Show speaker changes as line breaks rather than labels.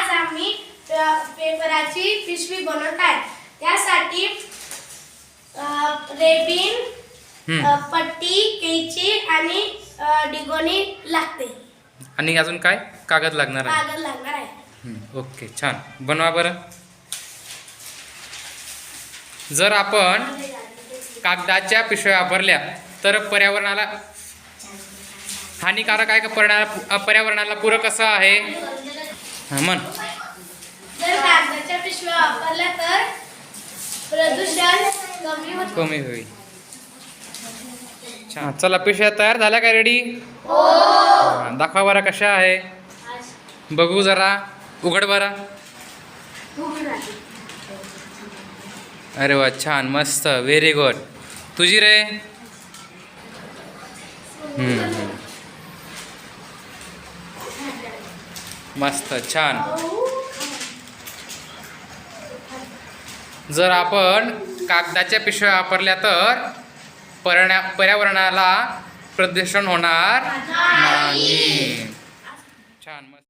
आज
आम्ही पेपराची पिशवी बनवत आहे त्यासाठी रेबीन पट्टी कैची आणि डिगोनी लागते.
आणि अजून काय? कागद लागणार आहे.
कागद लागणार आहे.
ओके छान. बनवा बरं. जर आपण कागदाच्या पिशव्या वापरल्या तर पर्यावरणाला हानिकारक आहे का? पर्यावरणाला पूरक असं आहे? हा, म्हण.
जर कागदाच्या पिशव्या वापरल्या तर प्रदूषण कमी
कमी होईल. छान. चला पिशव्या तयार झाल्या का रेडी दाखवा बरं कशा आहे. बघू जरा. उघड बरा. अरे वा छान. मस्त. व्हेरी गुड तुझी रे? मस्त छान. जर आपण कागदाच्या पिशव्या वापरल्या तर पर्या पर्यावरणाला प्रदूषण होणार नाही. छान मस्त.